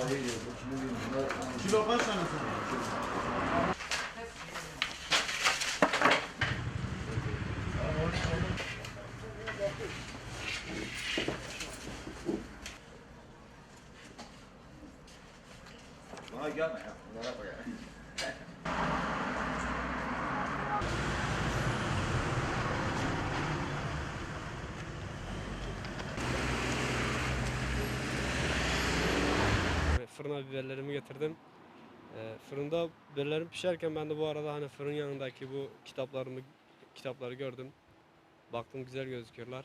Kilo kaç tane sana? Bana gelme ya. Bunlara bak ya. Biberlerimi getirdim. Ee, fırında biberlerim pişerken ben de bu arada hani fırın yanındaki bu kitaplarımı kitapları gördüm. Baktım güzel gözüküyorlar.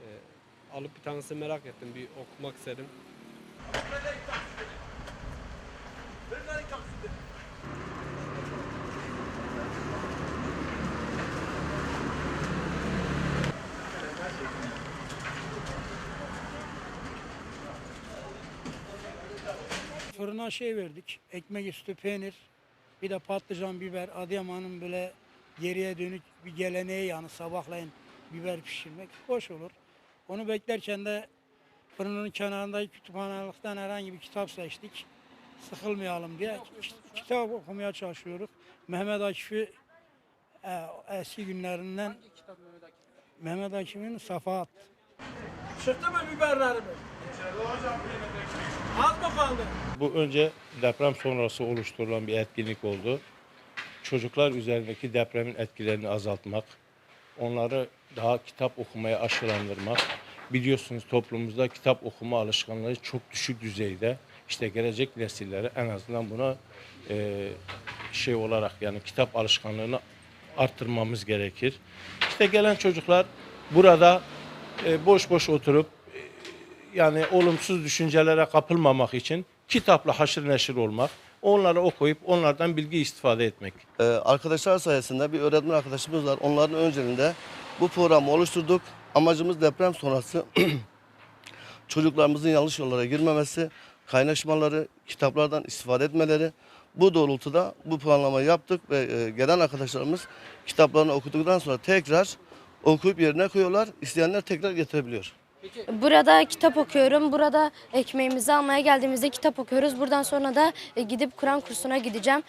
Ee, alıp bir tanesini merak ettim. Bir okumak istedim. Fırına şey verdik. Ekmek üstü peynir. Bir de patlıcan, biber. Adıyaman'ın böyle geriye dönük bir geleneği yani sabahleyin biber pişirmek hoş olur. Onu beklerken de fırının kenarındaki kütüphanelikten herhangi bir kitap seçtik. Sıkılmayalım diye Ki- kitap okumaya çalışıyoruz. Mehmet Akif'i e, eski günlerinden Mehmet Akif'in Safahat. Çıktı mı biberlerimiz? Az kaldı? Bu önce deprem sonrası oluşturulan bir etkinlik oldu. Çocuklar üzerindeki depremin etkilerini azaltmak, onları daha kitap okumaya aşılandırmak. Biliyorsunuz toplumumuzda kitap okuma alışkanlığı çok düşük düzeyde. İşte gelecek nesillere en azından buna e, şey olarak yani kitap alışkanlığını arttırmamız gerekir. İşte gelen çocuklar burada e, boş boş oturup yani olumsuz düşüncelere kapılmamak için kitapla haşır neşir olmak, onları okuyup onlardan bilgi istifade etmek. Ee, arkadaşlar sayesinde bir öğretmen arkadaşımız var. Onların önceliğinde bu programı oluşturduk. Amacımız deprem sonrası çocuklarımızın yanlış yollara girmemesi, kaynaşmaları, kitaplardan istifade etmeleri. Bu doğrultuda bu planlamayı yaptık ve e, gelen arkadaşlarımız kitaplarını okuduktan sonra tekrar okuyup yerine koyuyorlar. İsteyenler tekrar getirebiliyor. Burada kitap okuyorum. Burada ekmeğimizi almaya geldiğimizde kitap okuyoruz. Buradan sonra da e, gidip Kur'an kursuna gideceğim.